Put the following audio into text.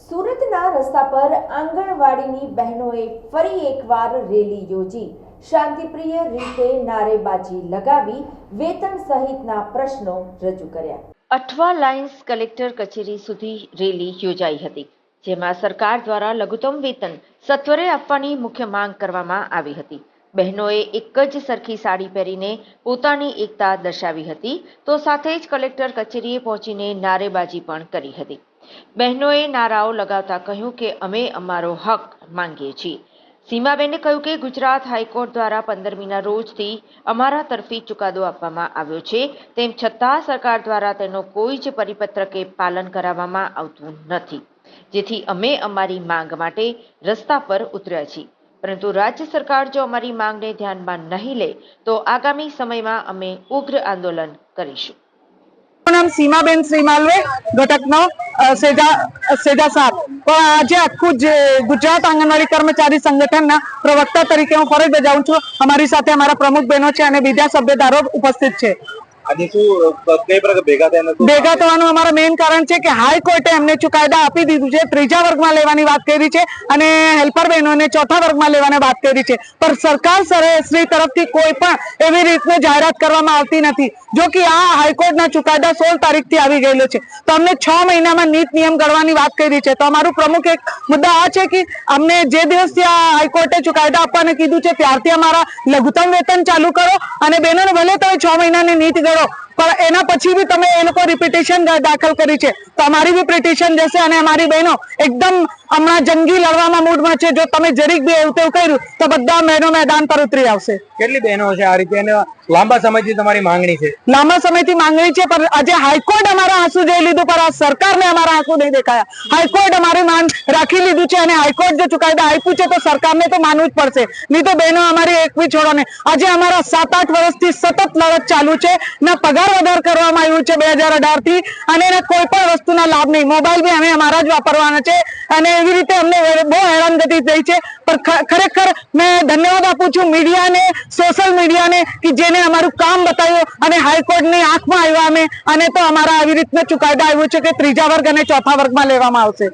સુરતના રસ્તા પર આંગણવાડીની બહેનોએ ફરી એકવાર રેલી યોજી. શાંતિપ્રિય રીતે નારેબાજી લગાવી વેતન સહિતના પ્રશ્નો રજૂ કર્યા. અઠવા લાઇન્સ કલેક્ટર કચેરી સુધી રેલી યોજાઈ હતી, જેમાં સરકાર દ્વારા લઘુત્તમ વેતન સત્વરે આપવાની મુખ્ય માંગ કરવામાં આવી હતી. બહેનોએ એક જ સરખી સાડી પહેરીને પોતાની એકતા દર્શાવી હતી, તો સાથે જ કલેક્ટર કચેરીએ પહોંચીને નારેબાજી પણ કરી હતી. બહેનોએ નારાઓ લગાવતા કહ્યું કે અમે અમારો હક માંગીએ છીએ. સીમાબેને કહ્યું કે ગુજરાત હાઈકોર્ટ દ્વારા પંદરમીના રોજથી અમારા તરફી ચુકાદો આપવામાં આવ્યો છે. તેમ છતાં સરકાર દ્વારા તેનો કોઈ જ પરિપત્ર કે પાલન કરાવવામાં આવતું નથી. જેથી અમે અમારી માંગ માટે રસ્તા પર ઉતર્યા છીએ. પરંતુ રાજ્ય સરકાર જો અમારી માંગને ધ્યાનમાં નહીં લે, તો આગામી સમયમાં અમે ઉગ્ર આંદોલન કરીશું. નામ સીમાબેન શ્રીમાલવે, ઘટકનો સેજા સેજા સાત પણ આજે આખું જે ગુજરાત આંગણવાડી કર્મચારી સંગઠનના પ્રવક્તા તરીકે હું ફરજ બજાવું છું. અમારી સાથે અમારા પ્રમુખ બહેનો છે અને બીજા સભ્યદારો ઉપસ્થિત છે. ભેગા થવાનું અમારું મેઇન કારણ છે કે હાઈકોર્ટે એમને ચુકાદા આપી દીધું છે. ત્રીજા વર્ગમાં લેવાની વાત કરી છે અને હેલ્પર બહેનોને ચોથા વર્ગમાં લેવાની વાત કરી છે. પણ સરકાર શ્રી તરફથી કોઈ પણ એવી રીતની જાહેરાત કરવામાં આવતી નથી. જો કે આ હાઈકોર્ટના ચુકાદા સોળ તારીખથી આવી ગયેલો છે. તો અમને છ મહિનામાં નીત નિયમ ઘડવાની વાત કરી છે. તો અમારું પ્રમુખ એક મુદ્દા આ છે કે અમને જે દિવસથી આ હાઈકોર્ટે ચુકાદા આપવાને કીધું છે, ત્યારથી અમારા લઘુત્તમ વેતન ચાલુ કરો અને બહેનોને ભલે તમે છ મહિનાની નીત ગળો પણ એના પછી બી તમે એ લોકો રિપિટેશન દાખલ કરી છે. તો અમારી બી પિટિશન જશે અને અમારી બહેનો એકદમ હમણાં જંગી લડવામાં મૂડમાં છે. જો તમે જરીક બી એવું તેવું કર્યું તો બધા બહેનો મેદાન પર ઉતરી આવશે. કેટલી બહેનો છે આ રીતે? લાંબા સમયથી તમારી માંગણી છે. લાંબા સમયથી માંગણી છે પણ આજે હાઈકોર્ટ અમારા આંસુ જોઈ લીધું પણ આ સરકારને અમારા આંસુ નહીં દેખાયા. હાઈકોર્ટ અમારી માન રાખી લીધું છે અને હાઈકોર્ટ જે ચુકાદા આપ્યું છે તો સરકારને તો માનવું જ પડશે. નહીં તો બહેનો અમારી એક બી છોડો ને આજે અમારા સાત આઠ વર્ષથી સતત લડત ચાલુ છે. ના પગાર વધાર કરવામાં આવ્યું છે બે હજાર અઢારથી અને એને કોઈ પણ વસ્તુના લાભ નહીં. મોબાઈલ બી અમે અમારા જ વાપરવાના છે. અને એવી રીતે અમને બહુ હેરાનગતિ થઈ છે. પણ ખરેખર મેં ધન્યવાદ આપું છું મીડિયાને સોશિયલ મીડિયાને, કે જેને અમારું કામ બતાવ્યું અને હાઈકોર્ટની આંખમાં આવ્યા અમે. અને તો અમારા આવી રીતના ચુકાદા આવ્યો છે કે ત્રીજા વર્ગ અને ચોથા વર્ગમાં લેવામાં આવશે.